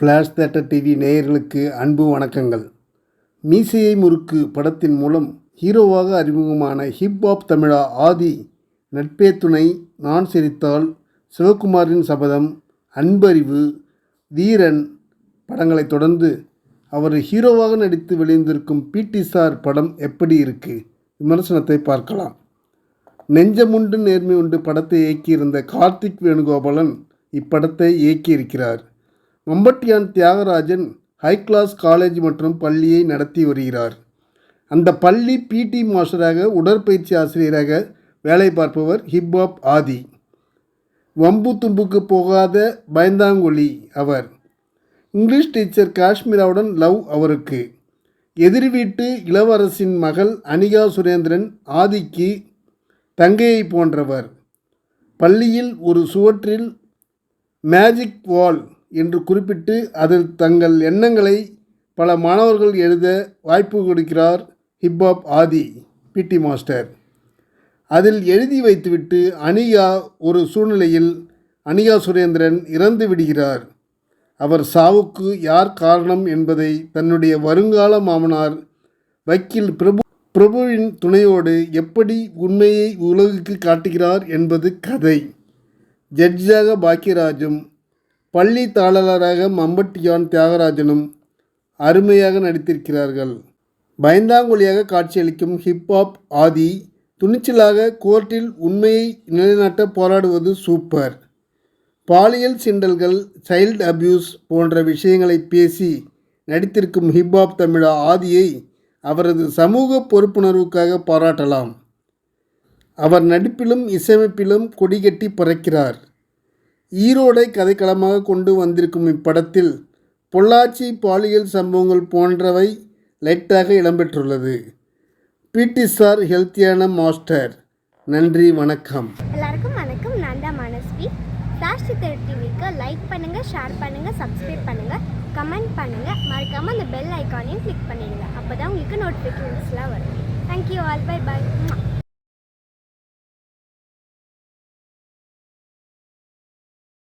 Flash theatre TV நேயர்களுக்கு அன்பு வணக்கங்கள். மீசையை முறுக்கு படத்தின் மூலம் ஹீரோவாக அறிமுகமான ஹிப்ஹாப் தமிழா ஆதி நட்பே துணை நான் சிரித்தால் சிவகுமாரின் சபதம் அன்பறிவு வீரன் படங்களைத் தொடர்ந்து அவர் ஹீரோவாக நடித்து வெளிந்திருக்கும் பிடி சார் படம் எப்படி இருக்கு? விமர்சனத்தை பார்க்கலாம். நெஞ்சமுண்டு நேர்மை உண்டு படத்தை இயக்கியிருந்த கார்த்திக் வேணுகோபாலன் இப்படத்தை இயக்கியிருக்கிறார். Mambattiyan Thiagarajan high class college மற்றும் பள்ளியை நடத்தி வருகிறார். அந்த பள்ளி பிடி மாஸ்டராக உடற்பயிற்சி ஆசிரியராக வேலை பார்ப்பவர் ஹிப்ஹாப் ஆதி. வம்பு தும்புக்கு போகாத பயந்தாங்கொலி அவர். இங்கிலீஷ் டீச்சர் காஷ்மீராவுடன் லவ் அவருக்கு. எதிர் வீட்டு இளவரசின் மகள் அனிகா சுரேந்திரன் ஆதிக்கு தங்கையை போன்றவர். பள்ளியில் ஒரு சுவற்றில் மேஜிக் வால் என்று குறிப்பிட்டு அதில் தங்கள் எண்ணங்களை பல மாணவர்கள் எழுத வாய்ப்பு கொடுக்கிறார் ஹிப்ஹாப் ஆதி பிடி மாஸ்டர். அதில் எழுதி வைத்துவிட்டு அனிகா ஒரு சூழ்நிலையில் அனிகா சுரேந்திரன் இறந்து விடுகிறார். அவர் சாவுக்கு யார் காரணம் என்பதை தன்னுடைய வருங்கால மாமனார் வக்கீல் பிரபு பிரபுவின் துணையோடு எப்படி உண்மையை உலகுக்கு காட்டுகிறார் என்பது கதை. ஜட்ஜாக பாக்கியராஜும் பள்ளி தாளராக மம்பட்டியான் தியாகராஜனும் அருமையாக நடித்திருக்கிறார்கள். பயந்தாங்குழியாக காட்சியளிக்கும் ஹிப்ஹாப் ஆதி துணிச்சலாக கோர்ட்டில் உண்மையை நிலைநாட்ட போராடுவது சூப்பர் பாலியல் சிண்டல்கள் சைல்டு அபியூஸ் போன்ற விஷயங்களை பேசி நடித்திருக்கும் ஹிப்ஹாப் தமிழா ஆதியை அவரது சமூக பொறுப்புணர்வுக்காக பாராட்டலாம். அவர் நடிப்பிலும் இசையமைப்பிலும் கொடிகட்டி பறக்கிறார். ஈரோடை கதைக்களமாக கொண்டு வந்திருக்கும் இப்படத்தில் பொள்ளாச்சி பாலியல் சம்பவங்கள் போன்றவை லைட்டாக இடம்பெற்றுள்ளது. பிடி சார் ஹெல்த்தியான மாஸ்டர். நன்றி வணக்கம். எல்லாருக்கும் வணக்கம். நான் தான் மனஸ்வி. ஃப்ளாஷ் சித்தர் டிவிக்கு லைக் பண்ணுங்கள் ஷேர் பண்ணுங்கள் சப்ஸ்கிரைப் பண்ணுங்கள் கமெண்ட் பண்ணுங்கள் மறக்காமல் அந்த பெல் ஐக்கானையும் கிளிக் பண்ணிடுங்க. அப்போ தான் உங்களுக்கு நோட்டிஃபிகேஷன்ஸ்லாம் வரும். Thank you all by by